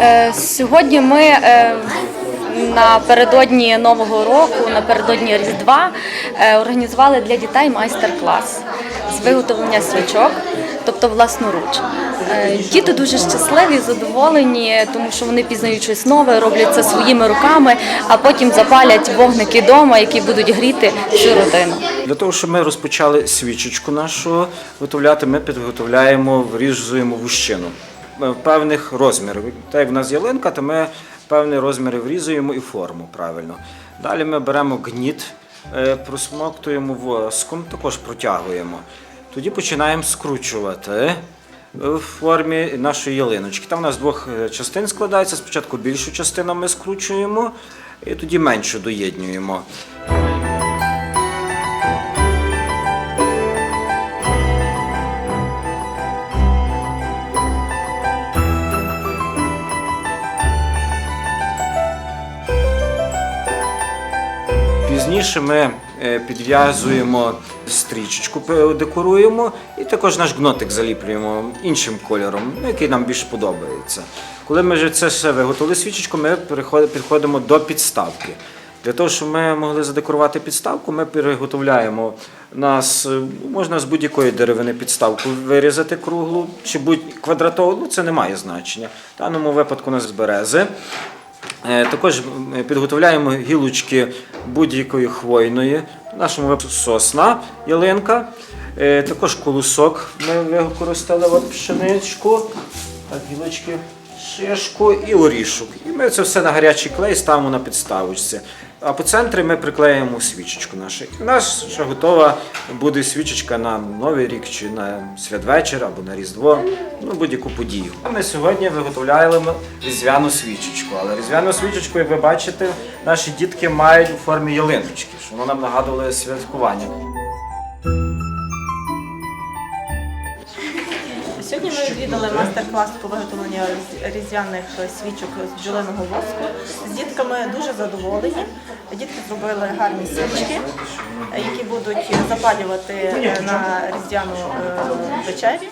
Е, Сьогодні ми е, напередодні Нового року, напередодні Різдва е, організували для дітей майстер-клас з виготовлення свічок, тобто власноруч. Діти дуже щасливі, задоволені, тому що вони пізнають щось нове, роблять це своїми руками, а потім запалять вогники вдома, які будуть гріти всю родину. Для того, щоб ми розпочали свічечку нашу виготовляти, ми підготовляємо, врізуємо вущину певних розмірів. Так як в нас ялинка, то ми певні розміри врізуємо і форму правильно. Далі ми беремо гніт, е, просмоктуємо воском, також протягуємо. Тоді починаємо скручувати в формі нашої ялиночки. Там у нас двох е, частин складається. Спочатку більшу частину ми скручуємо, і тоді меншу доєднюємо. Пізніше ми е, підв'язуємо стрічечку, декоруємо і також наш гнотик заліплюємо іншим кольором, ну, який нам більше подобається. Коли ми вже це все виготовили свічечку, ми підходимо до підставки. Для того, щоб ми могли задекорувати підставку, ми переготовляємо нас е, можна з будь-якої деревини підставку вирізати круглу чи будь квадратову, ну це не має значення. В даному випадку у нас берези. Е, Також м, підготовляємо гілочки будь-якої хвойної, в нашому випадку сосна, ялинка, Е, також колосок ми використали от пшеничку, так, гілочки, шишку і орішок. І ми це все на гарячий клей ставимо на підставочці. А по центрі ми приклеїмо свічечку нашу. У нас ще готова буде свічечка на Новий рік чи на святвечір або на Різдво, ну будь-яку подію. Ми сьогодні виготовляємо різдвяну свічечку. Але різдвяну свічечку, як ви бачите, наші дітки мають у формі ялиночки, що воно нам нагадувало святкування. Сьогодні ми відвідали майстер-клас по виготовленню різдвяних свічок з бджолиного воску. З дітками дуже задоволені. Дітки зробили гарні свічки, які будуть запалювати на різдвяну е, вечерю.